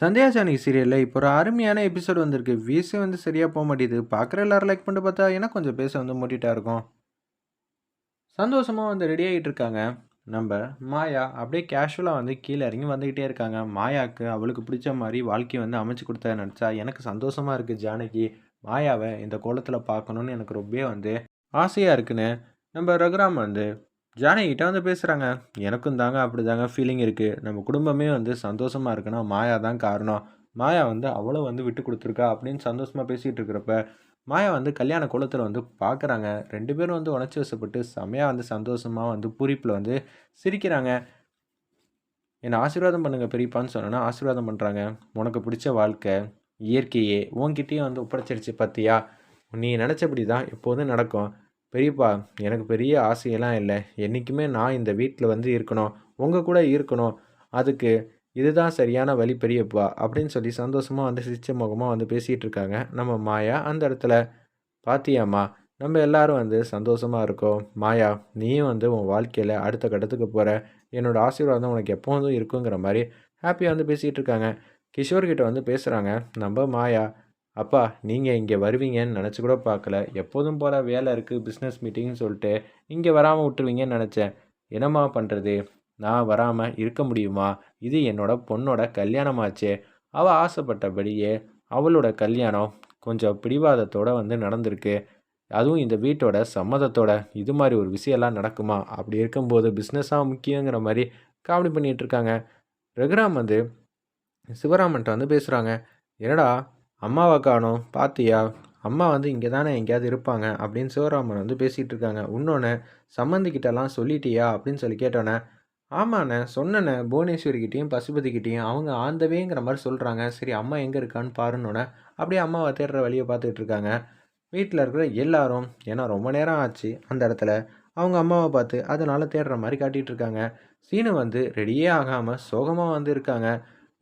சந்தியா சாணி சீரியலில் இப்போ ஒரு அருமையான எபிசோட் வந்திருக்கு. வீஸே வந்து சரியாக போக மாட்டேது பார்க்குற எல்லாரும் லைக் பண்ணிட்டு பார்த்தா ஏன்னா கொஞ்சம் பேச வந்து மூட்டிட்டா இருக்கும். சந்தோஷமாக வந்து ரெடி ஆகிட்டு இருக்காங்க. நம்ம மாயா அப்படியே கேஷுவலாக வந்து கீழே இறங்கி வந்துக்கிட்டே இருக்காங்க. மாயாவுக்கு அவளுக்கு பிடிச்ச மாதிரி வாழ்க்கையை வந்து அமைச்சு கொடுத்த நினச்சா எனக்கு சந்தோஷமாக இருக்குது ஜானகி. மாயாவை இந்த கோலத்தில் பார்க்கணுன்னு எனக்கு ரொம்பவே வந்து ஆசையாக இருக்குன்னு நம்ம ரகுராம் வந்து ஜானகிட்ட வந்து பேசுகிறாங்க எனக்கும் தாங்க அப்படி தாங்க ஃபீலிங் இருக்குது நம்ம குடும்பமே வந்து சந்தோஷமாக இருக்குன்னா மாயா தான் காரணம். மாயா வந்து அவ்வளோ வந்து விட்டு கொடுத்துருக்கா அப்படின்னு சந்தோஷமாக பேசிகிட்டு இருக்கிறப்ப மாயா வந்து கல்யாண குளத்தில் வந்து பார்க்குறாங்க ரெண்டு பேரும் வந்து உணர்ச்சி வசப்பட்டு செமையாக வந்து சந்தோஷமாக வந்து பூரிப்பில் வந்து சிரிக்கிறாங்க. என்னை ஆசீர்வாதம் பண்ணுங்கள் பெரியப்பான்னு சொன்னோன்னா ஆசீர்வாதம் பண்ணுறாங்க உனக்கு பிடிச்ச வாழ்க்கை இயற்கையே உன்கிட்டயே வந்து ஒப்படைச்சிருச்சு பார்த்தியா நீ நினச்சபடி தான் எப்போதும் நடக்கும். பெரியப்பா எனக்கு பெரிய ஆசையெல்லாம் இல்லை. என்றைக்குமே நான் இந்த வீட்டில் வந்து இருக்கணும். உங்கள் கூட இருக்கணும். அதுக்கு இதுதான் சரியான வழி பெரியப்பா அப்படின்னு சொல்லி சந்தோஷமாக வந்து சிரிச்ச முகமாக வந்து பேசிகிட்டு இருக்காங்க. நம்ம மாயா அந்த இடத்துல. பாத்தியாம்மா நம்ம எல்லாரும் வந்து சந்தோஷமாக இருக்கோம். மாயா நீயும் வந்து உன் வாழ்க்கையில் அடுத்த கட்டத்துக்கு போகிற என்னோடய ஆசீர்வாதம் உனக்கு எப்போதும் இருக்குங்கிற மாதிரி ஹாப்பியாக வந்து பேசிகிட்டு இருக்காங்க. கிஷோர்கிட்ட வந்து பேசுகிறாங்க நம்ம மாயா அப்பா நீங்கள் இங்கே வருவீங்கன்னு நினச்சி கூட பார்க்கல. எப்போதும் போல் வேலை இருக்குது பிஸ்னஸ் மீட்டிங்னு சொல்லிட்டு இங்கே வராமல் விட்டுருவீங்கன்னு நினச்சேன். என்னம்மா பண்ணுறது நான் வராமல் இருக்க முடியுமா? இது என்னோட பொண்ணோட கல்யாணமாச்சே. அவள் ஆசைப்பட்டபடியே அவளோட கல்யாணம் கொஞ்சம் பிடிவாதத்தோடு வந்து நடந்திருக்கு. அதுவும் இந்த வீட்டோட சம்மதத்தோட. இது மாதிரி ஒரு விஷயம்லாம் நடக்குமா? அப்படி இருக்கும்போது பிஸ்னஸாக முக்கியங்கிற மாதிரி காமெடி பண்ணிகிட்ருக்காங்க ரகுராம் வந்து சிவராமன்ட்ட வந்து பேசுகிறாங்க என்னடா அம்மாவை காணோம் பாத்தியா? அம்மா வந்து இங்கே தானே எங்கேயாவது இருப்பாங்க அப்படின்னு சிவராமன் வந்து பேசிகிட்டு இருக்காங்க இன்னொன்று சம்மந்திக்கிட்டலாம் சொல்லிட்டியா? அப்படின்னு சொல்லி கேட்டோன்னே ஆமாண்ணே சொன்னேண்ணே புவனேஸ்வரிக்கிட்டேயும் பசுபதிக்கிட்டேயும் அவங்க ஆந்தவேங்கிற மாதிரி சொல்கிறாங்க சரி அம்மா எங்கே இருக்கான்னு பாருன்னொன்னே அப்படியே அம்மாவை தேடுற வழியை பார்த்துட்டு இருக்காங்க வீட்டில் இருக்கிற எல்லாரும் ஏன்னா ரொம்ப நேரம் ஆச்சு அந்த இடத்துல அவங்க அம்மாவை பார்த்து அதனால் தேடுற மாதிரி காட்டிகிட்டு இருக்காங்க சீனு வந்து ரெடியே ஆகாமல் சோகமாக வந்து இருக்காங்க.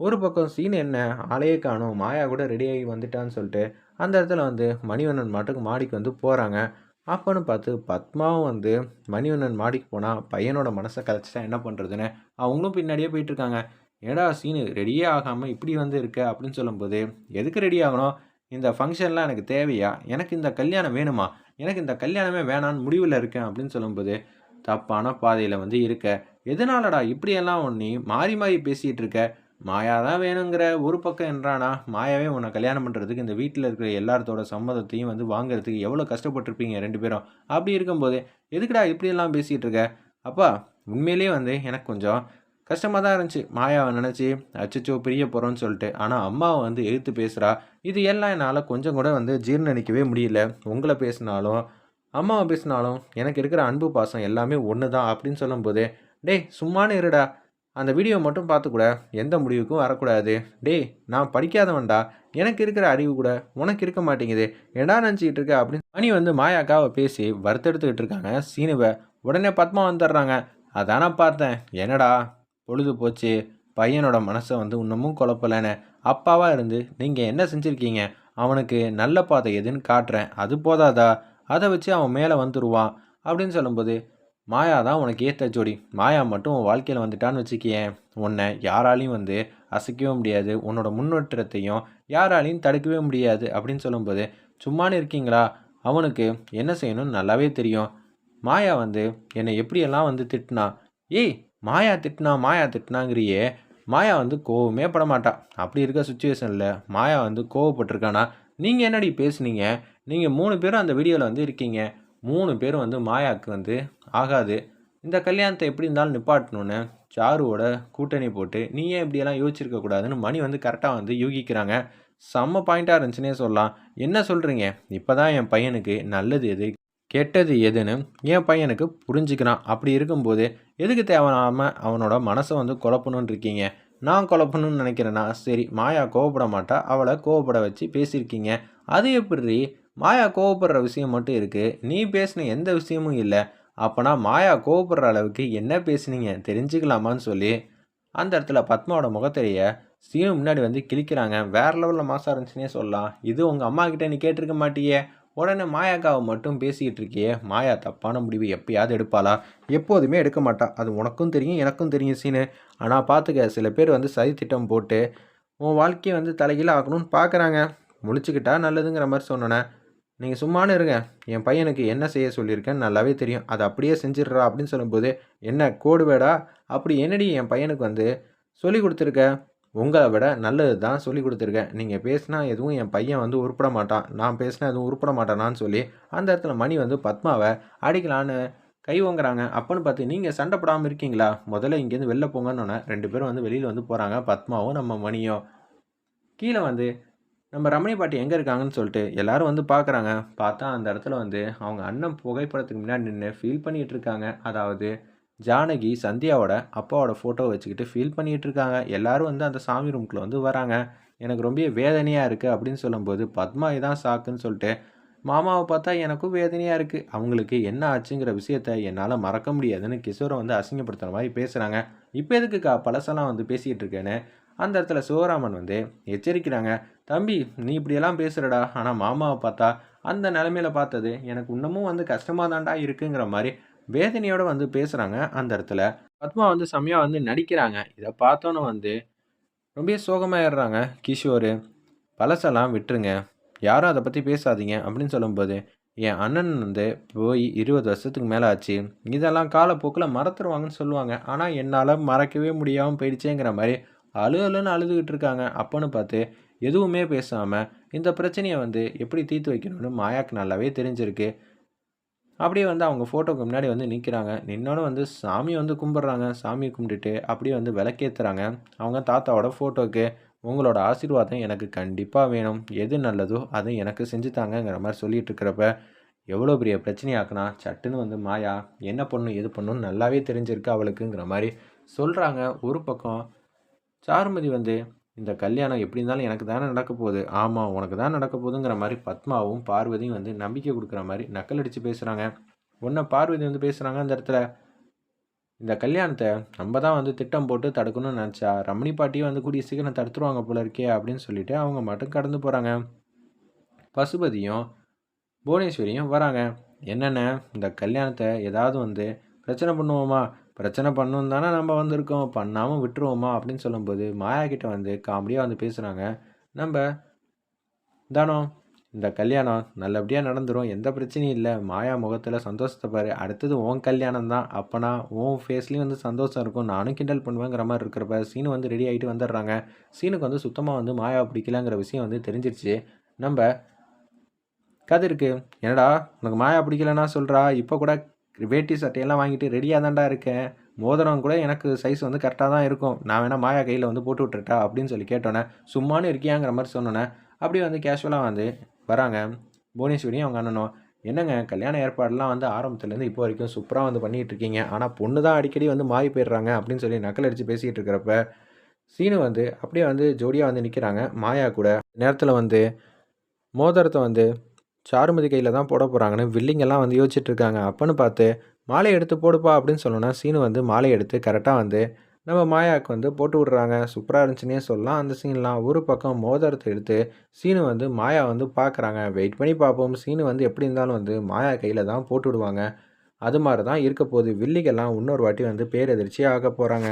ஒரு பக்கம் சீன் என்ன? ஆளையே காணும். மாயா கூட ரெடியாகி வந்துட்டான்னு சொல்லிட்டு அந்த இடத்துல வந்து மணிவண்ணன் மாட்டுக்கு மாடிக்கு வந்து போகிறாங்க அப்போன்னு பார்த்து பத்மாவும் வந்து மணிவண்ணன் மாடிக்கு போனால் பையனோட மனசை கலைச்சிட்டா என்ன பண்ணுறதுன்னு அவங்களும் பின்னாடியே போயிட்டுருக்காங்க ஏடா சீனு ரெடியே ஆகாமல் இப்படி வந்து இருக்க? அப்படின்னு சொல்லும்போது எதுக்கு ரெடி ஆகணும்? இந்த ஃபங்க்ஷன்லாம் எனக்கு தேவையா? எனக்கு இந்த கல்யாணம் வேணுமா? எனக்கு இந்த கல்யாணமே வேணான்னு முடிவில் இருக்கேன். அப்படின்னு சொல்லும்போது தப்பான பாதையில் வந்து இருக்க. எதனாலடா இப்படியெல்லாம் ஒன்றி மாறி மாறி பேசிகிட்டு இருக்க? மாயா தான் வேணுங்கிற ஒரு பக்கம் என்றானா மாயாவே உன்னை கல்யாணம் பண்ணுறதுக்கு இந்த வீட்டில் இருக்கிற எல்லாத்தோட சம்மதத்தையும் வந்து வாங்குறதுக்கு எவ்வளோ கஷ்டப்பட்டுருப்பீங்க ரெண்டு பேரும்? அப்படி இருக்கும்போது எதுக்குடா இப்படியெல்லாம் பேசிகிட்டு இருக்க? அப்பா உண்மையிலேயே வந்து எனக்கு கொஞ்சம் கஷ்டமாக தான் இருந்துச்சு மாயாவை நினச்சி. அச்சச்சோ பிரிய போகிறோன்னு சொல்லிட்டு. ஆனால் அம்மாவை வந்து எழுத்து பேசுகிறா இது எல்லாம் என்னால் கொஞ்சம் கூட வந்து ஜீர்ணிக்கவே முடியல. உங்களை பேசினாலும் அம்மாவை பேசினாலும் எனக்கு இருக்கிற அன்பு பாசம் எல்லாமே ஒன்று தான் அப்படின்னு சொல்லும்போது டேய் சும்மானு இருடா. அந்த வீடியோ மட்டும் பார்த்து கூட எந்த முடிவுக்கும் வரக்கூடாது. டேய் நான் படிக்காதவன்டா. எனக்கு இருக்கிற அறிவு கூட உனக்கு இருக்க மாட்டேங்குது. என்னடா நினச்சிக்கிட்டு இருக்க அப்படின்னு மணி வந்து மாயாக்காவை பேசி வருத்தெடுத்துக்கிட்டு இருக்காங்க. சீனுவை உடனே பத்மா வந்துடுறாங்க. அதானே பார்த்தேன். என்னடா? பொழுது போச்சு. பையனோட மனசை வந்து இன்னமும் குழப்பலைன்னு அப்பாவாக இருந்து நீங்கள் என்ன செஞ்சுருக்கீங்க? அவனுக்கு நல்ல பாதை எதுன்னு காட்டுறேன். அது போதாதா? அதை வச்சு அவன் மேலே வந்துடுவான் அப்படின்னு சொல்லும்போது மாயா தான் உனக்கு ஏற்ற ஜோடி. மாயா மட்டும் உன் வாழ்க்கையில் வந்துட்டான்னு வச்சுக்கியேன் உன்னை யாராலையும் வந்து அசைக்கவே முடியாது. உன்னோட முன்னேற்றத்தையும் யாராலையும் தடுக்கவே முடியாது அப்படின்னு சொல்லும்போது சும்மானு இருக்கீங்களா? அவனுக்கு என்ன செய்யணும்னு நல்லாவே தெரியும். மாயா வந்து என்னை எப்படியெல்லாம் வந்து திட்டினா? ஏய் மாயா திட்டினா மாயா திட்டினாங்கிறியே. மாயா வந்து கோவமே பட மாட்டா. அப்படி இருக்க சுச்சுவேஷனில் மாயா வந்து கோவப்பட்டிருக்கானா? நீங்கள் என்னடி பேசுனீங்க? நீங்கள் மூணு பேரும் அந்த வீடியோவில் வந்து இருக்கீங்க. மூணு பேரும் வந்து மாயாவுக்கு வந்து ஆகாது. இந்த கல்யாணத்தை எப்படி இருந்தாலும் நிப்பாட்டணுன்னு சாருவோட கூட்டணி போட்டு நீ ஏன் இப்படியெல்லாம் யோசிச்சிருக்க கூடாதுன்னு மணி வந்து கரெக்டாக வந்து யூகிக்கிறாங்க. செம்ம பாயிண்ட்டாக இருந்துச்சுன்னே சொல்லலாம். என்ன சொல்கிறீங்க இப்போ தான் என் பையனுக்கு நல்லது எது? கெட்டது எதுன்னு என் பையனுக்கு புரிஞ்சுக்கிறான். அப்படி இருக்கும்போது எதுக்கு தேவையில்லாமல் அவனோட மனசை வந்து குழப்பணுன்னு இருக்கீங்க? நான் குழப்பணும்னு நினைக்கிறேன்னா சரி மாயா கோவப்பட மாட்டா அவளை கோவப்பட வச்சு பேசியிருக்கீங்க. அது எப்படி மாயா கோவப்படுற விஷயம் மட்டும் இருக்குது நீ பேசின எந்த விஷயமும் இல்லை. அப்போனா மாயா கோவப்படுற அளவுக்கு என்ன பேசுனீங்க? தெரிஞ்சுக்கலாமான்னு சொல்லி அந்த இடத்துல பத்மாவோட முகத்தெரிய சீனு முன்னாடி வந்து கிழிக்கிறாங்க. வேறு லெவலில் மாசாக இருந்துச்சுன்னே சொல்லலாம். இது உங்கள் அம்மா கிட்டே நீ கேட்டிருக்க மாட்டியே. உடனே மாயாக்காவை மட்டும் பேசிக்கிட்டு இருக்கியே. மாயா தப்பான முடிவு எப்பயாவது எடுப்பாளா? எப்போதுமே எடுக்க மாட்டா. அது உனக்கும் தெரியும் எனக்கும் தெரியும் சீனு. ஆனால் பார்த்துக்க சில பேர் வந்து சதி திட்டம் போட்டு உன் வாழ்க்கையை வந்து தலைகீழ ஆக்கணும்னு பார்க்குறாங்க முழிச்சுக்கிட்டா நல்லதுங்கிற மாதிரி சொன்னேன் நீங்கள் சும்மானு இருங்க. என் பையனுக்கு என்ன செய்ய சொல்லியிருக்கேன் நல்லாவே தெரியும். அதை அப்படியே செஞ்சிடுறா அப்படின்னு சொல்லும்போது என்ன கோடு வேடா அப்படி என்னடி என் பையனுக்கு வந்து சொல்லி கொடுத்துருக்க. உங்களை விட நல்லது தான் சொல்லி கொடுத்துருக்கேன் நீங்கள் பேசினா எதுவும் என் பையன் வந்து உருப்பிட மாட்டான். நான் பேசினா எதுவும் உருப்பிட மாட்டானான்னு சொல்லி அந்த இடத்துல மணி வந்து பத்மாவை அடிக்கலான்னு கை ஓங்குறாங்க. அப்பன்னு பார்த்து நீங்கள் சண்டை போடாமல் இருக்கீங்களா? முதல்ல இங்கேருந்து வெளில போங்கன்னு ரெண்டு பேரும் வந்து வெளியில் வந்து போகிறாங்க பத்மாவும் நம்ம மணியும். கீழே வந்து நம்ம ரமணி பாட்டி எங்கே இருக்காங்கன்னு சொல்லிட்டு எல்லாரும் வந்து பார்க்குறாங்க பார்த்தா அந்த இடத்துல வந்து அவங்க அண்ணன் புகைப்படத்துக்கு முன்னாடி நின்று ஃபீல் பண்ணிகிட்டு இருக்காங்க. அதாவது ஜானகி சந்தியாவோட அப்பாவோட ஃபோட்டோ வச்சுக்கிட்டு ஃபீல் பண்ணிகிட்டு இருக்காங்க. எல்லாரும் வந்து அந்த சாமி ரூம்குள்ளே வந்து வராங்க. எனக்கு ரொம்ப வேதனையாக இருக்குது அப்படின்னு சொல்லும்போது பத்மா இதான் சாக்குன்னு சொல்லிட்டு மாமாவை பார்த்தா எனக்கும் வேதனையாக இருக்குது அவங்களுக்கு என்ன ஆச்சுங்கிற விஷயத்த என்னால் மறக்க முடியாதுன்னு கிஷோரை வந்து அசிங்கப்படுத்துகிற மாதிரி பேசுகிறாங்க இப்போ எதுக்குக்கா பழசெல்லாம் வந்து பேசிக்கிட்டு இருக்கேன்னு? அந்த இடத்துல சிவராமன் வந்து எச்சரிக்கிறாங்க தம்பி நீ இப்படியெல்லாம் பேசுகிறடா ஆனால் மாமாவை பார்த்தா அந்த நிலமையில பார்த்தது எனக்கு இன்னமும் வந்து கஷ்டமாக தாண்டா இருக்குங்கிற மாதிரி வேதனையோடு வந்து பேசுகிறாங்க அந்த இடத்துல. பத்மா வந்து செம்மையாக வந்து நடிக்கிறாங்க. இதை பார்த்தோன்னே வந்து ரொம்ப சோகமாயிடுறாங்க கிஷோர். பழசெல்லாம் விட்டுருங்க. யாரும் அதை பற்றி பேசாதீங்க அப்படின்னு சொல்லும்போது என் அண்ணன் வந்து போய் இருபது வருஷத்துக்கு மேலே ஆச்சு. இதெல்லாம் காலப்போக்கில் மறத்துருவாங்கன்னு சொல்லுவாங்க. ஆனால் என்னால் மறக்கவே முடியாமல் போயிடுச்சேங்கிற மாதிரி அழு அழுன்னு அழுதுகிட்டு இருக்காங்க. அப்போன்னு பார்த்து எதுவுமே பேசாமல் இந்த பிரச்சனையை வந்து எப்படி தீர்த்து வைக்கணும்னு மாயாக்கு நல்லாவே தெரிஞ்சிருக்கு. அப்படியே வந்து அவங்க ஃபோட்டோக்கு முன்னாடி வந்து நிற்கிறாங்க நின்னோட வந்து சாமி வந்து கும்பிட்றாங்க. சாமி கும்பிட்டுட்டு அப்படியே வந்து விளக்கேற்றுறாங்க அவங்க தாத்தாவோட ஃபோட்டோக்கு உங்களோட ஆசீர்வாதம் எனக்கு கண்டிப்பாக வேணும். எது நல்லதோ அதை எனக்கு செஞ்சு தாங்கங்கிற மாதிரி சொல்லிட்டு இருக்கிறப்ப எவ்வளோ பெரிய பிரச்சனையாக்குனா சட்டுன்னு வந்து மாயா என்ன பண்ணும் எது பண்ணுன்னு நல்லாவே தெரிஞ்சிருக்கு அவளுக்குங்கிற மாதிரி சொல்கிறாங்க ஒரு பக்கம் சாருமதி வந்து இந்த கல்யாணம் எப்படி இருந்தாலும் எனக்கு தானே நடக்க போகுது. ஆமாம் உனக்கு தான் நடக்க போகுதுங்கிற மாதிரி பத்மாவும் பார்வதியும் வந்து நம்பிக்கை கொடுக்குற மாதிரி நக்கல் அடித்து பேசுகிறாங்க ஒன்றை பார்வதி வந்து பேசுகிறாங்க அந்த இடத்துல. இந்த கல்யாணத்தை நம்ம தான் வந்து திட்டம் போட்டு தடுக்கணும்னு நினச்சா ரமணி பாட்டியும் வந்து கூடிய சீக்கிரம் தடுத்துருவாங்க போல இருக்கே அப்படின்னு சொல்லிட்டு அவங்க மட்டும் கடந்து போகிறாங்க பசுபதியும் புவனேஸ்வரியும் வராங்க. என்னென்ன இந்த கல்யாணத்தை ஏதாவது வந்து பிரச்சனை பண்ணுவோமா? பிரச்சனை பண்ணணும் தானே நம்ம வந்திருக்கோம். பண்ணாமல் விட்டுருவோமா அப்படின்னு சொல்லும்போது மாயா கிட்ட வந்து காமெடியாக வந்து பேசுகிறாங்க நம்ம தானோ இந்த கல்யாணம் நல்லபடியாக நடந்துடும் எந்த பிரச்சனையும் இல்லை. மாயா முகத்தில் சந்தோஷத்தை பாரு. அடுத்தது உன் கல்யாணம் தான். அப்போனா உன் ஃபேஸ்லேயும் வந்து சந்தோஷம் இருக்கும். நானும் கிண்டல் பண்ணுவேங்கிற மாதிரி இருக்கிறப்ப சீனு வந்து ரெடி ஆகிட்டு வந்துடுறாங்க. சீனுக்கு வந்து சுத்தமாக வந்து மாயா பிடிக்கலங்கிற விஷயம் வந்து தெரிஞ்சிருச்சு. நம்ம கதிருக்கு என்னடா உனக்கு மாயா பிடிக்கலன்னா சொல்கிறா இப்போ கூட வேட்டி சட்டையெல்லாம் வாங்கிட்டு ரெடியாக தான்டா இருக்கேன். மோதிரம் கூட எனக்கு சைஸ் வந்து கரெக்டாக தான் இருக்கும். நான் வேணால் மாயா கையில் வந்து போட்டு விட்டுட்டா அப்படின்னு சொல்லி கேட்டோன்னே சும்மானு இருக்கியாங்கிற மாதிரி சொன்னோன்னே அப்படியே வந்து கேஷுவலாக வந்து வராங்க. புவனேஸ்வரியும் அவங்க அண்ணனும் என்னங்க கல்யாண ஏற்பாடெல்லாம் வந்து ஆரம்பத்துலேருந்து இப்போ வரைக்கும் சூப்பராக வந்து பண்ணிகிட்டு இருக்கீங்க. ஆனால் பொண்ணு தான் அடிக்கடி வந்து மாறி போயிடுறாங்க. அப்படின்னு சொல்லி நக்கல் அடித்து பேசிக்கிட்டு இருக்கிறப்ப சீனு வந்து அப்படியே வந்து ஜோடியாக வந்து நிற்கிறாங்க மாயா கூட நேரத்தில் வந்து மோதிரத்தை வந்து சாருமதி கையில் தான் போட போகிறாங்கன்னு வில்லிங்கெல்லாம் வந்து யோசிச்சுட்டு இருக்காங்க. அப்பன்னு பார்த்து மாலை எடுத்து போடுப்பா அப்படின்னு சொல்லணும்னா சீனு வந்து மாலை எடுத்து கரெக்டாக வந்து நம்ம மாயாவுக்கு வந்து போட்டு விட்றாங்க. சூப்பராக இருந்துச்சுன்னே சொல்லலாம். அந்த சீன்லாம் ஒரு பக்கம் மோதிரத்தை எடுத்து சீனு வந்து மாயா வந்து பார்க்குறாங்க வெயிட் பண்ணி பார்ப்போம். சீனு வந்து எப்படி இருந்தாலும் வந்து மாயா கையில் தான் போட்டு விடுவாங்க. அது மாதிரி தான் இருக்க போது வில்லிகெல்லாம் இன்னொரு வாட்டி வந்து பேரதிர்ச்சி ஆக போகிறாங்க